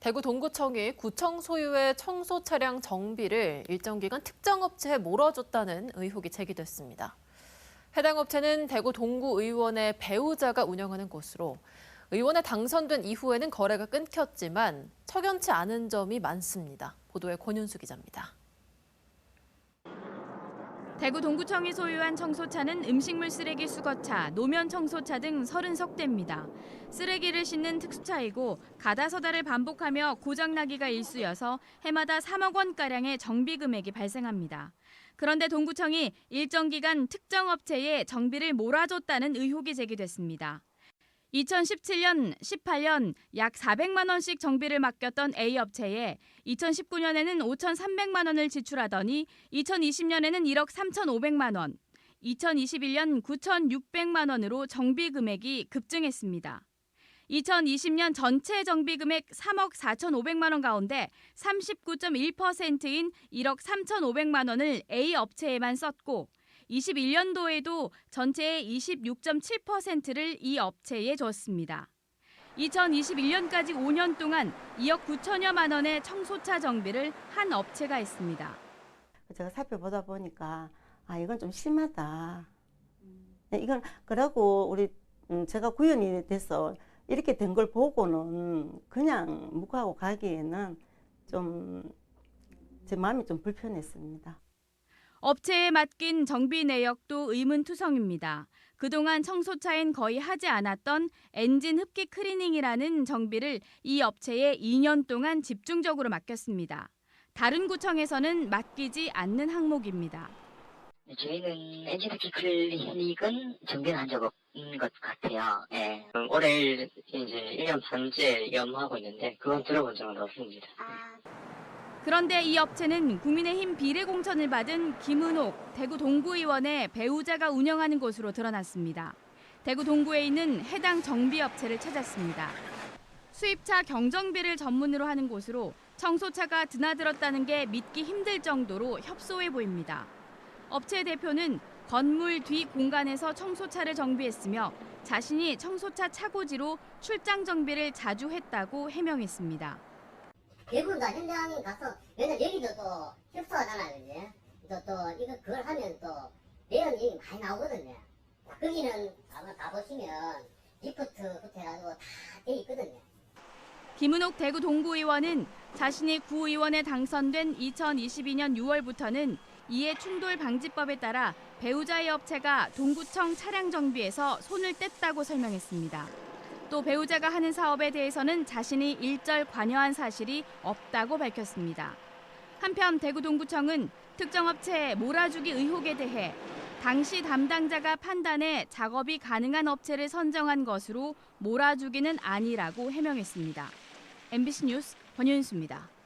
대구 동구청이 구청 소유의 청소 차량 정비를 일정 기간 특정 업체에 몰아줬다는 의혹이 제기됐습니다. 해당 업체는 대구 동구 의원의 배우자가 운영하는 곳으로 의원에 당선된 이후에는 거래가 끊겼지만 석연치 않은 점이 많습니다. 보도에 권윤수 기자입니다. 대구 동구청이 소유한 청소차는 음식물 쓰레기 수거차, 노면 청소차 등 30석대입니다. 쓰레기를 싣는 특수차이고 가다서다를 반복하며 고장나기가 일쑤여서 해마다 3억 원가량의 정비 금액이 발생합니다. 그런데 동구청이 일정 기간 특정 업체에 정비를 몰아줬다는 의혹이 제기됐습니다. 2017년, 18년 약 400만 원씩 정비를 맡겼던 A 업체에 2019년에는 5,300만 원을 지출하더니 2020년에는 1억 3,500만 원, 2021년 9,600만 원으로 정비 금액이 급증했습니다. 2020년 전체 정비 금액 3억 4,500만 원 가운데 39.1%인 1억 3,500만 원을 A 업체에만 썼고 21년도에도 전체의 26.7%를 이 업체에 줬습니다. 2021년까지 5년 동안 2억 9천여만 원의 청소차 정비를 한 업체가 했습니다. 제가 살펴보다 보니까 아 이건 좀 심하다. 네, 이건 그러고 우리 음, 제가 구현이 돼서 이렇게 된 걸 보고는 그냥 묵하고 가기에는 좀 제 마음이 좀 불편했습니다. 업체에 맡긴 정비 내역도 의문투성입니다. 그동안 청소차엔 거의 하지 않았던 엔진 흡기 클리닝이라는 정비를 이 업체에 2년 동안 집중적으로 맡겼습니다. 다른 구청에서는 맡기지 않는 항목입니다. 저희는 엔진 흡기 클리닉은 정비는 한적 없는 것 같아요. 예. 올해 이제 1년 반째 염하고 있는데 그건 들어본 적은 없습니다. 그런데 이 업체는 국민의힘 비례 공천을 받은 김은옥 대구 동구의원의 배우자가 운영하는 곳으로 드러났습니다. 대구 동구에 있는 해당 정비업체를 찾았습니다. 수입차 경정비를 전문으로 하는 곳으로 청소차가 드나들었다는 게 믿기 힘들 정도로 협소해 보입니다. 업체 대표는 건물 뒤 공간에서 청소차를 정비했으며 자신이 청소차 차고지로 출장 정비를 자주 했다고 해명했습니다. 대부분 다 현장에 가서 왜냐면 여기도 또 협소하잖아요 그지. 또, 또 이거 그걸 하면 또 내연 얘기 많이 나오거든요. 거기는 아마 가보시면 리포트부터 해가지고 다 돼 있거든요. 김은옥 대구 동구의원은 자신이 구의원에 당선된 2022년 6월부터는 이해 충돌 방지법에 따라 배우자의 업체가 동구청 차량 정비에서 손을 뗐다고 설명했습니다. 또 배우자가 하는 사업에 대해서는 자신이 일절 관여한 사실이 없다고 밝혔습니다. 한편 대구 동구청은 특정 업체에 몰아주기 의혹에 대해 당시 담당자가 판단해 작업이 가능한 업체를 선정한 것으로 몰아주기는 아니라고 해명했습니다. MBC 뉴스 권윤수입니다.